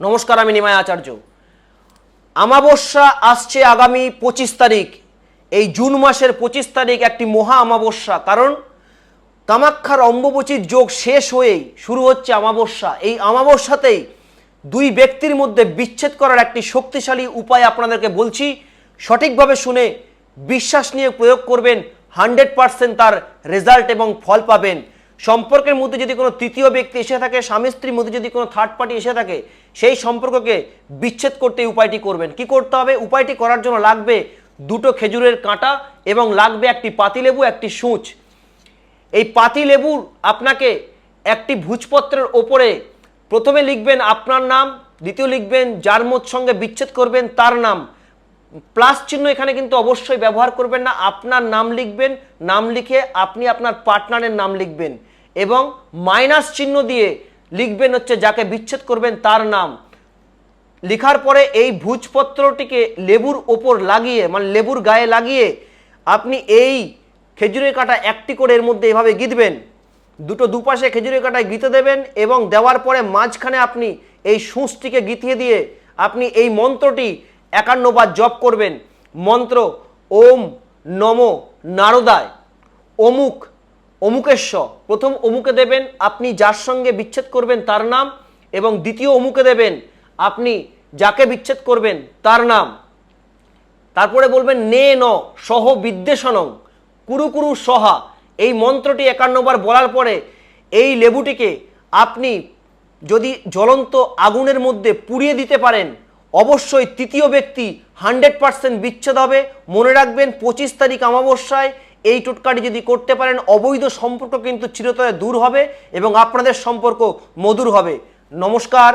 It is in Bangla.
নমস্কার, আমি নিমায় আচার্য। আমাবস্যা আসছে আগামী পঁচিশ তারিখ। এই জুন মাসের পঁচিশ তারিখ একটি মহা আমাবস্যা। কারণ কামাক্ষার অম্বুবচীর যোগ শেষ হয়েই শুরু হচ্ছে আমাবস্যা। এই আমাবস্যাতেই দুই ব্যক্তির মধ্যে বিচ্ছেদ করার একটি শক্তিশালী উপায় আপনাদেরকে বলছি। সঠিকভাবে শুনে বিশ্বাস নিয়ে প্রয়োগ করবেন, হান্ড্রেড পার্সেন্ট তার রেজাল্ট এবং ফল পাবেন। সম্পর্কের মধ্যে যদি কোনো তৃতীয় ব্যক্তি এসে থাকে, স্বামী স্ত্রীর মধ্যে যদি কোনো থার্ড পার্টি এসে থাকে, সেই সম্পর্ককে বিচ্ছেদ করতে উপায়টি করবেন। কি করতে হবে? উপায়টি করার জন্য লাগবে দুটো খেজুরের কাঁটা এবং লাগবে একটি পাতিলেবু, একটি সূচ। এই পাতি লেবুর আপনাকে একটি ভুজপত্রের ওপরে প্রথমে লিখবেন আপনার নাম, দ্বিতীয় লিখবেন যার মোট সঙ্গে বিচ্ছেদ করবেন তার নাম। প্লাস চিহ্ন এখানে কিন্তু অবশ্যই ব্যবহার করবেন না, আপনার নাম লিখবেন, নাম লিখে আপনি আপনার পার্টনারের নাম লিখবেন। এবং মাইনাস চিহ্ন দিয়ে লিখবেন হচ্ছে, যাকে বিচ্ছেদ করবেন তার নাম। লেখার পরে এই ভুজপত্রটিকে লেবুর ওপর লাগিয়ে মানে লেবুর গায়ে লাগিয়ে আপনি এই খেজুরের কাঁটা একটি করে এর মধ্যে এভাবে গিঁথবেন দুটো দুপাশে খেজুরের কাঁটায় গিঁথে দেবেন এবং দেওয়ার পরে মাঝখানে আপনি এই সূঁচটিকে গিথিয়ে দিয়ে আপনি এই মন্ত্রটি একান্নবার জপ করবেন। মন্ত্র, ওম নম নারদায়। অমুক অমুকেশ্বর, প্রথম অমুকে দেবেন, আপনি যার সঙ্গে বিচ্ছেদ করবেন তার নাম, এবং দ্বিতীয় অমুকে দেবেন, আপনি যাকে বিচ্ছেদ করবেন তার নাম। তারপরে বলবেন, নে ন, সহ বিদ্বেষণং, কুরু কুরু সহা। এই মন্ত্রটি একান্নবার বলার পরে এই লেবুটিকে আপনি যদি জ্বলন্ত আগুনের মধ্যে পুড়িয়ে দিতে পারেন, অবশ্যই তৃতীয় ব্যক্তি হান্ড্রেড পার্সেন্ট বিচ্ছেদ হবে। মনে রাখবেন, পঁচিশ তারিখ অমাবস্যায় এই টোটকাটি যদি করতে পারেন, অবৈধ সম্পর্ক কিন্তু চিরতরে দূর হবে এবং আপনাদের সম্পর্ক মধুর হবে। নমস্কার।